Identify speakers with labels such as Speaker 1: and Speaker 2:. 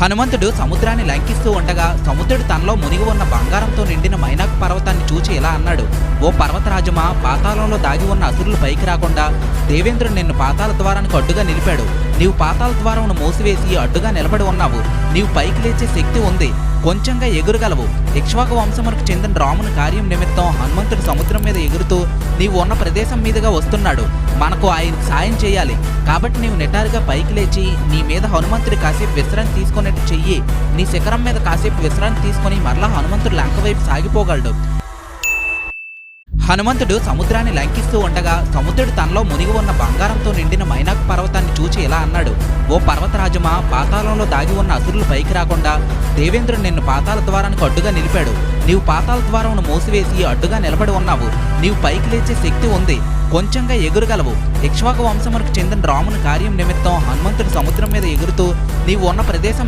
Speaker 1: హనుమంతుడు సముద్రాన్ని లంకిస్తూ ఉండగా సముద్రుడు తనలో మునిగి ఉన్న బంగారంతో నిండిన మైనాక్ పర్వతాన్ని చూచి ఇలా అన్నాడు ఓ పర్వతరాజమా పాతాళంలో దాగి ఉన్న అసురులు పైకి రాకుండా దేవేంద్రుడు నిన్ను పాతాల ద్వారానికి అడ్డుగా నిలిపాడు. నీవు పాతాల ద్వారమును మూసివేసి అడ్డుగా నిలబడి ఉన్నావు. నీవు పైకి లేచే శక్తి ఉంది. కొంచెంగా ఎగురగలవు. ఇక్ష్వాక వంశమునకు చెందిన రాముని కార్యం నిమిత్తం హనుమంతుడు సముద్రం మీద ఎగురుతూ నీవు ఉన్న ప్రదేశం మీదుగా వస్తున్నాడు. మనకు ఆయనకు సాయం చేయాలి. కాబట్టి నీవు నిటారుగా పైకి లేచి నీ మీద హనుమంతుడి కాసేపు విశ్రాంతి తీసుకునేట్టు చెయ్యి. నీ శిఖరం మీద కాసేపు విశ్రాంతి తీసుకొని మరలా హనుమంతుడు లంక వైపు సాగిపోగలడు. హనుమంతుడు సముద్రాన్ని లంకిస్తూ ఉండగా సముద్రుడు తనలో మునిగి ఉన్న బంగారంతో నిండిన మైనాక్ పర్వతాన్ని చూచి ఇలా అన్నాడు ఓ పర్వతరాజమా పాతాళంలో దాగి ఉన్న అసురులు పైకి రాకుండా దేవేంద్రుడు నిన్ను పాతాల ద్వారానికి అడ్డుగా నిలిపాడు. నీవు పాతాల ద్వారంను మూసివేసి అడ్డుగా నిలబడి ఉన్నావు. నీవు పైకి లేచే శక్తి ఉంది. కొంచెంగా ఎగురగలవు. ఇక్ష్వాక వంశమునకు చెందిన రాముని కార్యం నిమిత్తం హనుమంతుడు సముద్రం మీద ఎగురుతూ నీవు ఉన్న ప్రదేశం